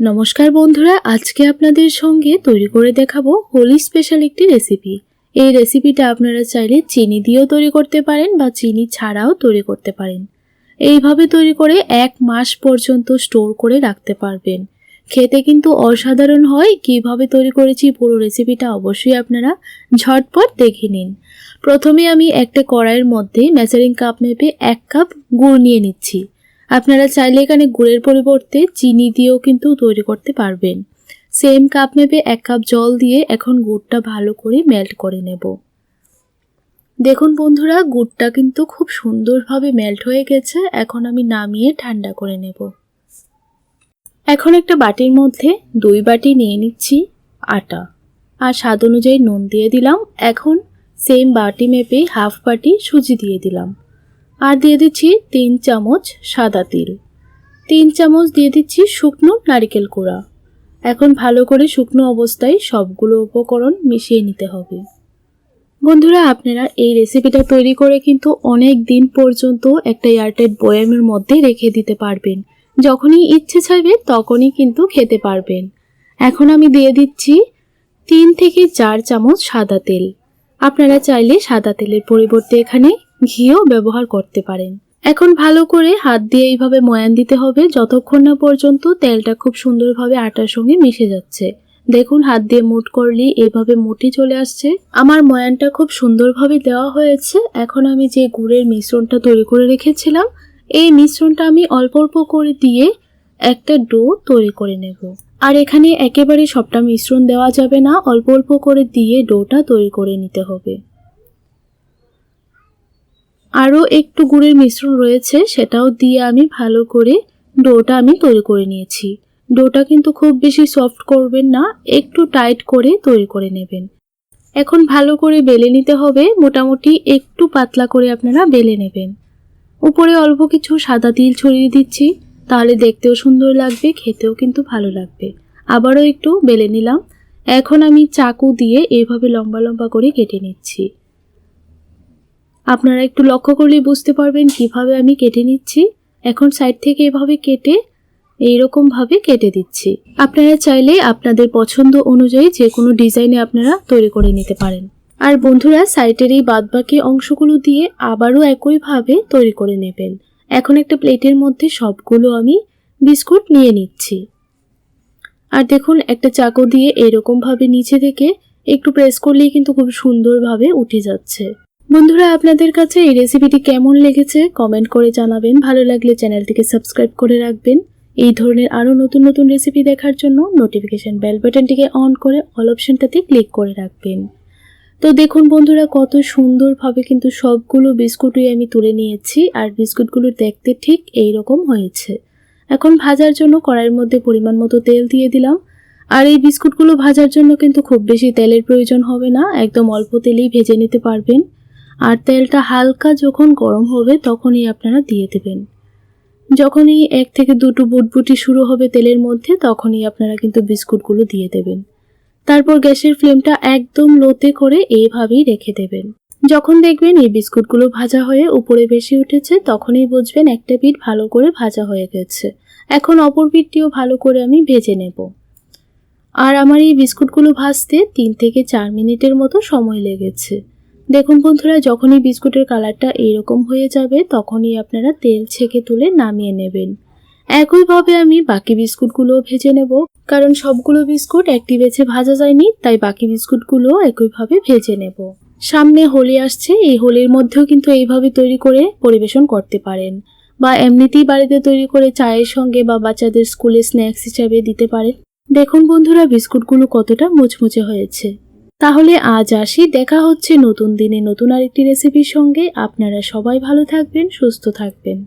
নমস্কার বন্ধুরা, আজকে আপনাদের সঙ্গে তৈরি করে দেখাবো হোলি স্পেশাল একটি রেসিপি। এই রেসিপিটা আপনারা চাইলে চিনি দিয়েও তৈরি করতে পারেন বা চিনি ছাড়াও তৈরি করতে পারেন। এইভাবে তৈরি করে এক মাস পর্যন্ত স্টোর করে রাখতে পারবেন। খেতে কিন্তু অসাধারণ হয়, কীভাবে তৈরি করেছি পুরো রেসিপিটা অবশ্যই আপনারা ঝটপট দেখে নিন। প্রথমে আমি একটা কড়াইয়ের মধ্যে মেজারিং কাপ মেপে এক কাপ গুড় নিয়ে নিচ্ছি। আপনারা চাইলে এখানে গুড়ের পরিবর্তে চিনি দিয়েও কিন্তু তৈরি করতে পারবেন। সেম কাপ মেপে এক কাপ জল দিয়ে এখন গুড়টা ভালো করে মেল্ট করে নেব। দেখুন বন্ধুরা, গুড়টা কিন্তু খুব সুন্দরভাবে মেল্ট হয়ে গেছে। এখন আমি নামিয়ে ঠান্ডা করে নেব। এখন একটা বাটির মধ্যে দুই বাটি নিয়ে নিচ্ছি আটা। আর স্বাদ অনুযায়ী নুন দিয়ে দিলাম। এখন সেম বাটি মেপে হাফ বাটি সুজি দিয়ে দিলাম। আর দিয়ে দিচ্ছি তিন চামচ সাদা তিল। তিন চামচ দিয়ে দিচ্ছি শুকনো নারিকেল কুড়া। এখন ভালো করে শুকনো অবস্থায় সবগুলো উপকরণ মিশিয়ে নিতে হবে। বন্ধুরা, আপনারা এই রেসিপিটা তৈরি করে কিন্তু অনেক দিন পর্যন্ত একটা এয়ারটাইট বয়ামের মধ্যে রেখে দিতে পারবেন। যখনই ইচ্ছে চাইবে তখনই কিন্তু খেতে পারবেন। এখন আমি দিয়ে দিচ্ছি তিন থেকে চার চামচ সাদা তেল। আপনারা চাইলে সাদা তেলের পরিবর্তে এখানে ঘিও ব্যবহার করতে পারেন। এখন ভালো করে হাত দিয়ে এইভাবে ময়ান দিতে হবে, যতক্ষণ না পর্যন্ত তেলটা খুব সুন্দরভাবে আটার সঙ্গে মিশে যাচ্ছে। দেখুন, হাত দিয়ে মুট করলে এইভাবে মুটি চলে আসছে। আমার ময়ানটা খুব সুন্দরভাবে দেওয়া হয়েছে। এখন আমি যে গুড়ের মিশ্রণটা তৈরি করে রেখেছিলাম, এই মিশ্রণটা আমি অল্প অল্প করে দিয়ে একটা ডো তৈরি করে নেব। আর এখানে একেবারে সবটা মিশ্রণ দেওয়া যাবে না, অল্প অল্প করে দিয়ে ডোটা তৈরি করে নিতে হবে। আরও একটু গুড়ের মিশ্রণ রয়েছে, সেটাও দিয়ে আমি ভালো করে ডোটা আমি তৈরি করে নিয়েছি। ডোটা কিন্তু খুব বেশি সফট করবেন না, একটু টাইট করে তৈরি করে নেবেন। এখন ভালো করে বেলে নিতে হবে, মোটামুটি একটু পাতলা করে আপনারা বেলে নেবেন। উপরে অল্প কিছু সাদা তিল ছড়িয়ে দিচ্ছি, তাহলে দেখতেও সুন্দর লাগবে, খেতেও কিন্তু ভালো লাগবে। আবারও একটু বেলে নিলাম। এখন আমি চাকু দিয়ে এভাবে লম্বা লম্বা করে কেটে নিচ্ছি। আপনারা একটু লক্ষ্য করলেই বুঝতে পারবেন কীভাবে আমি কেটে নিচ্ছি। এখন সাইড থেকে এভাবে কেটে এইরকমভাবে কেটে দিচ্ছি। আপনারা চাইলে আপনাদের পছন্দ অনুযায়ী যে কোনো ডিজাইনে আপনারা তৈরি করে নিতে পারেন। আর বন্ধুরা, সাইডের এই বাদবাকি অংশগুলো দিয়ে আবারও একইভাবে তৈরি করে নেবেন। এখন একটা প্লেটের মধ্যে সবগুলো আমি বিস্কুট নিয়ে নিচ্ছি। আর দেখুন, একটা চাকু দিয়ে এরকমভাবে নিচে থেকে একটু প্রেস করলেই কিন্তু খুব সুন্দরভাবে উঠে যাচ্ছে। বন্ধুরা, আপনাদের কাছে এই রেসিপিটি কেমন লেগেছে কমেন্ট করে জানাবেন। ভালো লাগলে চ্যানেলটিকে সাবস্ক্রাইব করে রাখবেন। এই ধরনের আরও নতুন নতুন রেসিপি দেখার জন্য নোটিফিকেশন বেল বাটনটিকে অন করে অল অপশনটাতে ক্লিক করে রাখবেন। তো দেখুন বন্ধুরা, কত সুন্দরভাবে কিন্তু সবগুলো বিস্কুটই আমি তুলে নিয়েছি আর বিস্কুটগুলো দেখতে ঠিক এই রকম হয়েছে। এখন ভাজার জন্য কড়াইয়ের মধ্যে পরিমাণ মতো তেল দিয়ে দিলাম। আর এই বিস্কুটগুলো ভাজার জন্য কিন্তু খুব বেশি তেলের প্রয়োজন হবে না, একদম অল্প তেলেই ভেজে নিতে পারবেন। আর তেলটা হালকা যখন গরম হবে তখনই আপনারা দিয়ে দেবেন। যখনই এক থেকে দুটো বুটবুটি শুরু হবে তেলের মধ্যে, তখনই আপনারা কিন্তু বিস্কুটগুলো দিয়ে দেবেন। তারপর গ্যাসের ফ্লেমটা একদম লোতে করে এইভাবেই রেখে দেবেন। যখন দেখবেন এই বিস্কুটগুলো ভাজা হয়ে উপরে বেশি উঠেছে, তখনই বুঝবেন একটা পিঠ ভালো করে ভাজা হয়ে গেছে। এখন অপর পিঠটিও ভালো করে আমি ভেজে নেব। আর আমার এই বিস্কুটগুলো ভাজতে তিন থেকে চার মিনিটের মতো সময় লেগেছে। দেখুন বন্ধুরা, যখনই বিস্কুটের কালারটা এইরকম হয়ে যাবে, তখনই আপনারা তেল ছেঁকে তুলে নামিয়ে নেবেন। একইভাবে আমি বাকি বিস্কুটগুলো ভেজে নেব, কারণ সবগুলো বিস্কুট একটি বেছে ভাজা যায়নি, তাই বাকি বিস্কুটগুলো একইভাবে ভেজে নেব। সামনে হোলি আসছে, এই হোলির মধ্যেও কিন্তু এইভাবে তৈরি করে পরিবেশন করতে পারেন। বা এমনিতেই বাড়িতে তৈরি করে চায়ের সঙ্গে বা বাচ্চাদের স্কুলে স্ন্যাক্স হিসাবে দিতে পারেন। দেখুন বন্ধুরা, বিস্কুটগুলো কতটা মুচমুচে হয়েছে। তাহলে আজ আসি, দেখা হচ্ছে নতুন দিনে নতুন আরেকটি রেসিপির সঙ্গে। আপনারা সবাই ভালো থাকবেন, সুস্থ থাকবেন।